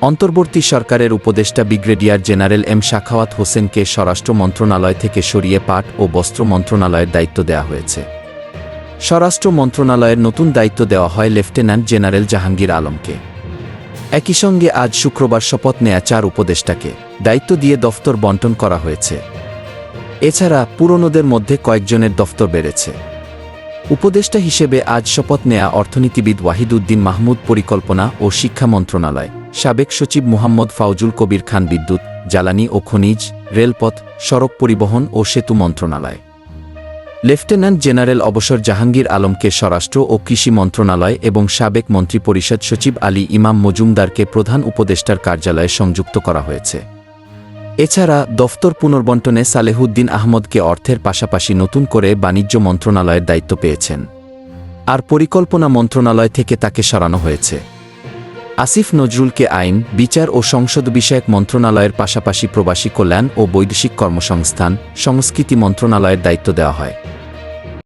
অন্তর্বর্তী সরকারের উপদেষ্টা ব্রিগেডিয়ার জেনারেল এম শাখাওয়াত হোসেনকে স্বরাষ্ট্র মন্ত্রণালয় থেকে সরিয়ে পাট ও বস্ত্র মন্ত্রণালয়ের দায়িত্ব দেওয়া হয়েছে। স্বরাষ্ট্র মন্ত্রণালয়ের নতুন দায়িত্ব দেওয়া হয় লেফটেন্যান্ট জেনারেল জাহাঙ্গীর আলমকে। একই সঙ্গে আজ শুক্রবার শপথ নেয়া চার উপদেষ্টাকে দায়িত্ব দিয়ে দফতর বন্টন করা হয়েছে। এছাড়া পুরনোদের মধ্যে কয়েকজনের দফতর বেড়েছে। উপদেষ্টা হিসেবে আজ শপথ নেয়া অর্থনীতিবিদ ওয়াহিদুদ্দিন মাহমুদ পরিকল্পনা ও শিক্ষা মন্ত্রণালয়। সাবেক সচিব মুহাম্মদ ফাউজুল কবির খান বিদ্যুৎ, জ্বালানি ও খনিজ, রেলপথ, সড়ক পরিবহন ও সেতু মন্ত্রণালয়। লেফটেন্যান্ট জেনারেল অবসর জাহাঙ্গীর আলমকে স্বরাষ্ট্র ও কৃষি মন্ত্রণালয় এবং সাবেক মন্ত্রিপরিষদ সচিব আলী ইমাম মজুমদারকে প্রধান উপদেষ্টার কার্যালয়ে সংযুক্ত করা হয়েছে। এছাড়া দফতর পুনর্বন্টনে সালেহুদ্দিন আহমদকে অর্থের পাশাপাশি নতুন করে বাণিজ্য মন্ত্রণালয়ের দায়িত্ব পেয়েছেন। আর পরিকল্পনা মন্ত্রণালয় থেকে তাকে সরানো হয়েছে। আসিফ নজরুলকে আইন, বিচার ও সংসদ বিষয়ক মন্ত্রণালয়ের পাশাপাশি প্রবাসী কল্যাণ ও বৈদেশিক কর্মসংস্থান, সংস্কৃতি মন্ত্রণালয়ের দায়িত্ব দেওয়া হয়।